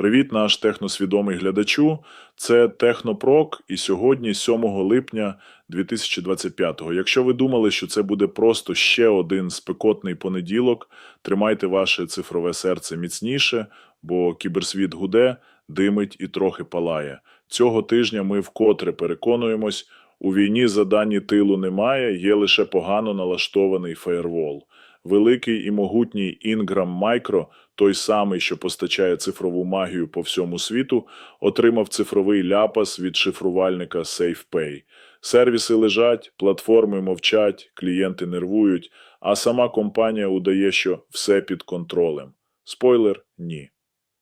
Привіт, наш техносвідомий глядачу. Це Технопрок, і сьогодні, 7 липня 2025-го. Якщо ви думали, що це буде просто ще один спекотний понеділок, тримайте ваше цифрове серце міцніше, бо кіберсвіт гуде, димить і трохи палає. Цього тижня ми вкотре переконуємось, у війні задані тилу немає, є лише погано налаштований фаєрвол. Великий і могутній Ingram Micro, той самий, що постачає цифрову магію по всьому світу, отримав цифровий ляпас від шифрувальника SafePay. Сервіси лежать, платформи мовчать, клієнти нервують, а сама компанія удає, що все під контролем. Спойлер – ні.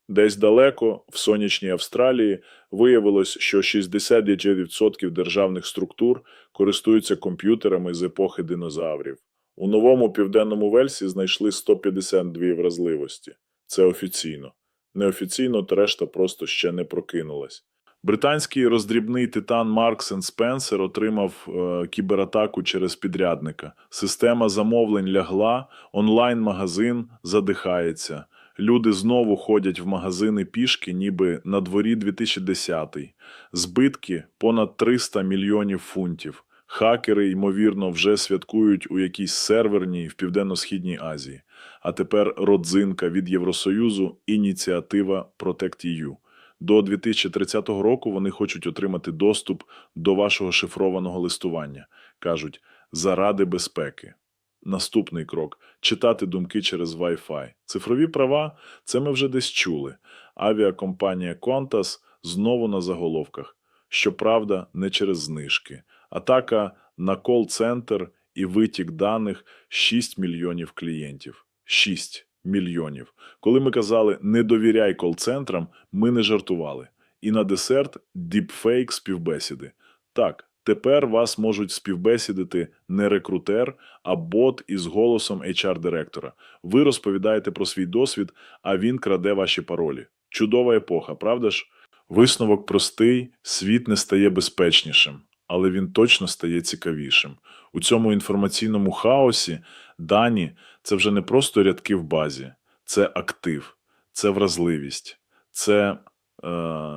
Десь далеко, в сонячній Австралії, виявилось, що 69% державних структур користуються комп'ютерами з епохи динозаврів. У новому південному Вельсі знайшли 152 вразливості. Це офіційно. Неофіційно та решта просто ще не прокинулась. Британський роздрібний титан Маркс Спенсер отримав е, кібератаку через підрядника. Система замовлень лягла, онлайн-магазин задихається. Люди знову ходять в магазини пішки, ніби на дворі 2010-й. Збитки понад 300 мільйонів фунтів. Хакери, ймовірно, вже святкують у якійсь серверній в Південно-Східній Азії. А тепер родзинка від Євросоюзу ініціатива Protect.EU. До 2030 року вони хочуть отримати доступ до вашого шифрованого листування. Кажуть, заради безпеки. Наступний крок читати думки через Wi-Fi. Цифрові права це ми вже десь чули. Авіакомпанія Qantas знову на заголовках. Щоправда, не через знижки. Атака на кол-центр і витік даних 6 мільйонів клієнтів. 6 мільйонів. Коли ми казали не довіряй кол-центрам, ми не жартували. І на десерт діпфейк співбесіди. Так, тепер вас можуть співбесідити не рекрутер, а бот із голосом HR-директора. Ви розповідаєте про свій досвід, а він краде ваші паролі. Чудова епоха, правда ж? Висновок простий: світ не стає безпечнішим, але він точно стає цікавішим. У цьому інформаційному хаосі дані це вже не просто рядки в базі, це актив, це вразливість, це е,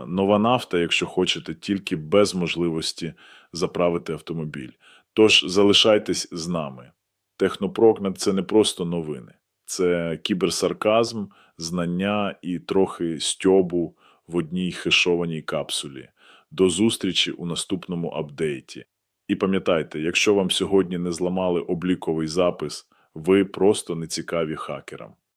нова нафта, якщо хочете, тільки без можливості заправити автомобіль. Тож залишайтесь з нами. Технопрок це не просто новини, це кіберсарказм, знання і трохи стьобу в одній хешованій капсулі. До зустрічі у наступному апдейті. І пам'ятайте, якщо вам сьогодні не зламали обліковий запис, ви просто не цікаві хакерам.